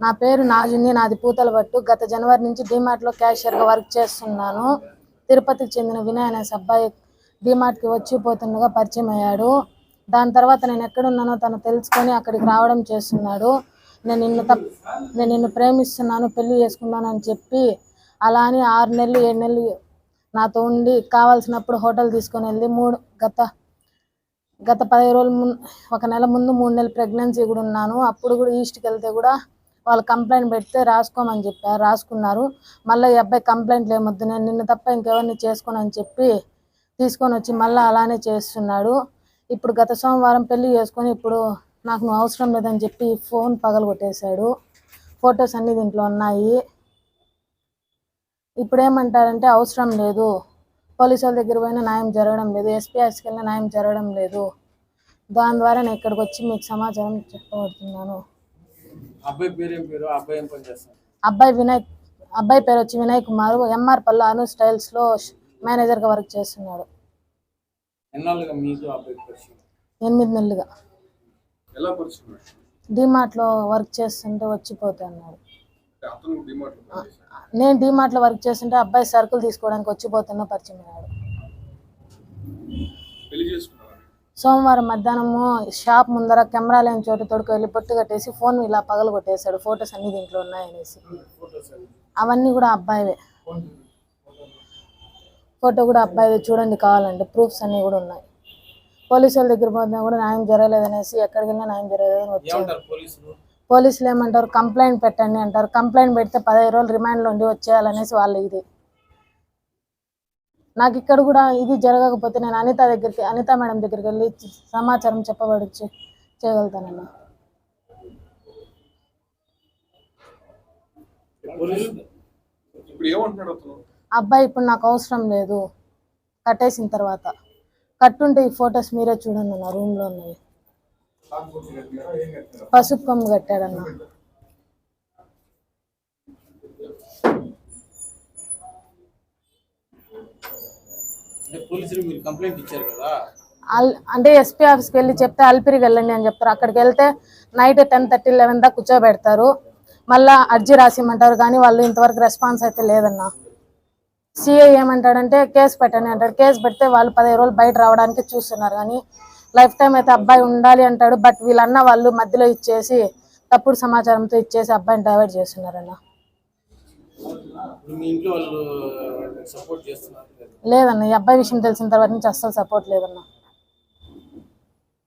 నా పేరు నాజుని నాది పూతలపట్టు గత జనవరి నుంచి డిమార్ట్లో క్యాషియర్గా వర్క్ చేస్తున్నాను. తిరుపతికి చెందిన వినయ్ అనే అబ్బాయి డిమార్ట్కి వచ్చి పోతుండగా పరిచయం అయ్యాడు. దాని తర్వాత నేను ఎక్కడున్నానో తను తెలుసుకొని అక్కడికి రావడం చేస్తున్నాడు. నేను నిన్ను తప్ నేను నిన్ను ప్రేమిస్తున్నాను పెళ్ళి చేసుకున్నాను అని చెప్పి అలా అని ఆరు నెలలు ఏడు నెలలు నాతో ఉండి కావాల్సినప్పుడు హోటల్ తీసుకొని వెళ్ళి మూడు గత గత పదిహేను రోజుల ముందు ఒక నెల ముందు మూడు నెలలు ప్రెగ్నెన్సీ కూడా ఉన్నాను. అప్పుడు కూడా ఈస్ట్కి వెళ్తే కూడా వాళ్ళు కంప్లైంట్ పెడితే రాసుకోమని చెప్పారు రాసుకున్నారు. మళ్ళీ ఈ అబ్బాయి కంప్లైంట్లు ఏమొద్దు నేను నిన్ను తప్ప ఇంకెవరిని చేసుకోనని చెప్పి తీసుకొని వచ్చి మళ్ళీ అలానే చేస్తున్నాడు. ఇప్పుడు గత సోమవారం పెళ్ళి చేసుకొని ఇప్పుడు నాకు నువ్వు అవసరం లేదని చెప్పి ఫోన్ పగలగొట్టేశాడు. ఫొటోస్ అన్నీ దీంట్లో ఉన్నాయి. ఇప్పుడు ఏమంటారంటే అవసరం లేదు. పోలీసు వాళ్ళ దగ్గర పోయినా న్యాయం జరగడం లేదు. ఎస్పీఎస్కి వెళ్ళినా న్యాయం జరగడం లేదు. దాని ద్వారా నేను ఇక్కడికి వచ్చి మీకు సమాచారం చెప్పబడుతున్నాను. అబ్బాయి పేరు ఏం పేరు? అబ్బాయి ఏం పని చేస్తాడు అబ్బాయి వినయ్ అబ్బాయి పేరు వచ్చి వినయ్ కుమార్. ఎంఆర్ పల్లి అను స్టైల్స్లో మేనేజర్గా వర్క్ చేస్తున్నాడు. ఎన్నాళ్ళుగా మీకు అబ్బాయి పరిచయం? ఎనిమిది నెలలుగా. ఎలా పరిచయం డిమార్ట్లో వర్క్ చేస్తుంటే వచ్చిపోతున్నాడు అంటే అతను డిమార్ట్లో నేను వర్క్ చేస్తుంటే అబ్బాయి సరుకులు తీసుకోవడానికి వచ్చిపోతున్నా పరిచయం అయ్యాడు. పెళ్ళి చేసుకున్నాడు. సోమవారం మధ్యాహ్నము షాప్ ముందర కెమెరా లేని చోట తొడుకు వెళ్ళి పొట్టు కట్టేసి ఫోన్ ఇలా పగలు కొట్టేశాడు. ఫొటోస్ అన్ని దీంట్లో ఉన్నాయనేసి. అవన్నీ కూడా అబ్బాయివే. ఫోటో కూడా అబ్బాయివే చూడండి కావాలంటే. ప్రూఫ్స్ అన్నీ కూడా ఉన్నాయి. పోలీసు వాళ్ళ దగ్గర పోతున్నా కూడా న్యాయం జరగలేదనేసి ఎక్కడికి వెళ్ళినా న్యాయం జరగలేదని వచ్చాను పోలీసులు? పోలీసులు ఏమంటారు? కంప్లైంట్ పెట్టండి అంటారు. కంప్లైంట్ పెడితే పదహైదు రోజులు రిమాండ్లో ఉండి వచ్చేయాలనేసి వాళ్ళు ఇది. నాకు ఇక్కడ కూడా ఇది జరగకపోతే నేను అనిత దగ్గరికి అనిత మేడం దగ్గరికి వెళ్ళి సమాచారం చెప్పబడి చే- చేయగలుగుతానన్న పోలీసులు ఇప్పుడు ఏమంటున్నాడు అతను? అబ్బాయి ఇప్పుడు నాకు అవసరం లేదు. కట్టేసిన తర్వాత. కట్టుంటే ఈ ఫొటోస్ మీరే చూడండి నా రూమ్లో ఉన్నవి. పసుపు కొమ్ము కట్టాడన్న అంటే అల్ అంటే ఎస్పీ ఆఫీస్కి వెళ్ళి చెప్తే అల్పిరికి వెళ్ళండి అని చెప్తారు. అక్కడికి వెళ్తే నైట్ టెన్ థర్టీ లెవెన్ దాకా కూర్చోబెడతారు. మళ్ళా అర్జీ రాసిమంటారు కానీ వాళ్ళు ఇంతవరకు రెస్పాన్స్ అయితే లేదన్నా. సిఐ ఏమంటాడంటే కేసు పెట్టండి అంటాడు. కేసు పెడితే వాళ్ళు పదిహేను రోజులు బయట రావడానికి చూస్తున్నారు కానీ లైఫ్ టైం అయితే అబ్బాయి ఉండాలి అంటాడు. బట్ వీళ్ళన్న వాళ్ళు మధ్యలో ఇచ్చేసి తప్పుడు సమాచారంతో ఇచ్చేసి అబ్బాయిని డైవర్ట్ చేస్తున్నారన్నా. మీ ఇంట్లో వాళ్ళు సపోర్ట్ చేస్తున్నారు కదా? లేదన్న ఈ అబ్బాయి విషయం తెలిసిన తర్వాత నుంచి అస్సలు సపోర్ట్ లేదన్న.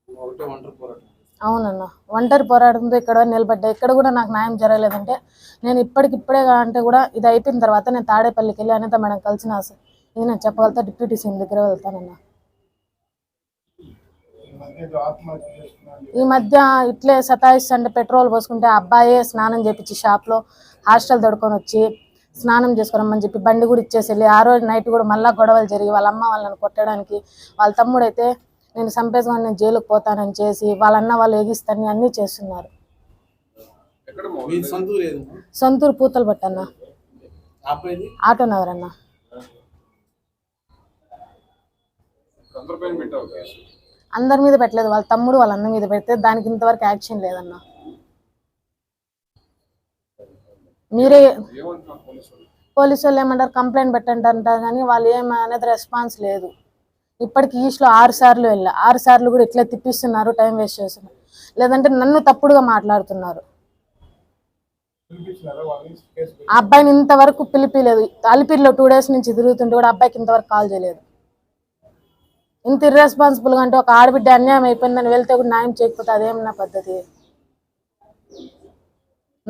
ఒకటే ఒంటరి పోరాటం. అవునన్న ఒంటరి పోరాటంతో ఇక్కడ నిలబడ్డా. ఇక్కడ కూడా నాకు న్యాయం జరగలేదంటే నేను ఇప్పటికిప్పుడే అంటే కూడా ఇది అయిపోయిన తర్వాత నేను తాడేపల్లికి వెళ్ళి అనిత మేడం కలిసిన ఆశ. ఇది నేను చెప్పగలుగుతా డిప్యూటీ సీఎం దగ్గర వెళ్తానన్న. ఈ మధ్య ఇట్లే సతాయిస్తుంటే పెట్రోల్ పోసుకుంటే అబ్బాయే స్నానం చేపించి షాప్లో హాస్టల్ దొడుకొని వచ్చి స్నానం చేసుకురమ్మని చెప్పి బండి కూడా ఇచ్చేసి వెళ్ళి ఆ రోజు నైట్ కూడా మళ్ళా గొడవలు జరిగి వాళ్ళ అమ్మ వాళ్ళని కొట్టడానికి వాళ్ళ తమ్ముడైతే నేను చంపేసుకొని నేను జైలుకు పోతానని చేసి వాళ్ళ అన్న వాళ్ళు ఎగిస్తాన్ని అన్నీ చేస్తున్నారు. సొంతూరు పూతలు పట్టన్న ఆటో నగర్ అన్న. అందరి మీద పెట్టలేదు వాళ్ళ తమ్ముడు వాళ్ళ అన్న మీద పెడితే దానికి ఇంతవరకు యాక్షన్ లేదన్న. మీరే పోలీసు వాళ్ళు? ఏమంటారు? కంప్లైంట్ పెట్టండి అంటారు కానీ వాళ్ళు ఏమనేది రెస్పాన్స్ లేదు. ఇప్పటికి ఈస్ట్లో ఆరు సార్లు వెళ్ళా. ఆరు సార్లు కూడా ఇట్లా తిప్పిస్తున్నారు టైం వేస్ట్ చేస్తున్నారు. లేదంటే నన్ను తప్పుడుగా మాట్లాడుతున్నారు. ఆ అబ్బాయిని ఇంతవరకు పిలిపిలేదు. అలిపిరిలో టూ డేస్ నుంచి తిరుగుతుంటే కూడా అబ్బాయికి ఇంతవరకు కాల్ చేయలేదు. ఇంత ఇర్రెస్పాన్సిబుల్గా అంటే ఒక ఆడబిడ్డ అన్యాయం అయిపోయిందని వెళ్తే కూడా న్యాయం చేయకపోతే అదేం నా పద్ధతి?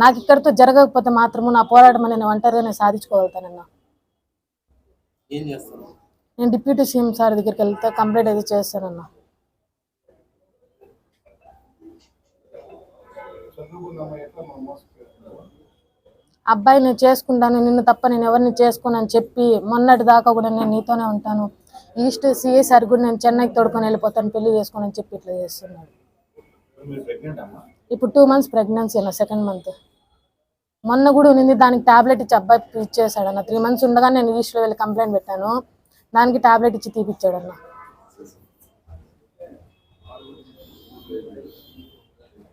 నాకు ఇక్కడితో జరగకపోతే మాత్రము నా పోరాటం నేను ఒంటరిగా నేను సాధించుకోగలుగుతానన్నా నేను డిప్యూటీ సీఎం సార్ దగ్గరికి వెళ్తే కంప్లైంట్ అయితే చేస్తానన్నా. అబ్బాయి నేను చేసుకుంటాను నిన్ను తప్ప నేను ఎవరిని చేసుకోను అని చెప్పి మొన్నటి దాకా కూడా నేను నీతోనే ఉంటాను. ఈస్ట్ సిఏ సార్ కూడా నేను చెన్నైకి తోడుకొని వెళ్ళిపోతాను పెళ్ళి చేసుకొని అని చెప్పి ఇట్లా చేస్తున్నాడు. ఇప్పుడు టూ మంత్స్ ప్రెగ్నెన్సీ అన్న సెకండ్ మంత్ మొన్న కూడా ఉన్నింది దానికి టాబ్లెట్ ఇచ్చి అబ్బాయి ఇచ్చేసాడు అన్న త్రీ మంత్స్ ఉండగా నేను ఈస్ట్లో వెళ్ళి కంప్లైంట్ పెట్టాను. దానికి టాబ్లెట్ ఇచ్చి తీపిచ్చాడు అన్న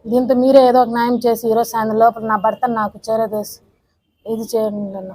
దీంతో మీరే ఏదో ఒక న్యాయం చేసి ఈరోజు సాయంత్రం లోపల నా భర్తను నాకు చేరదేసి ఇది చేయండి అన్న.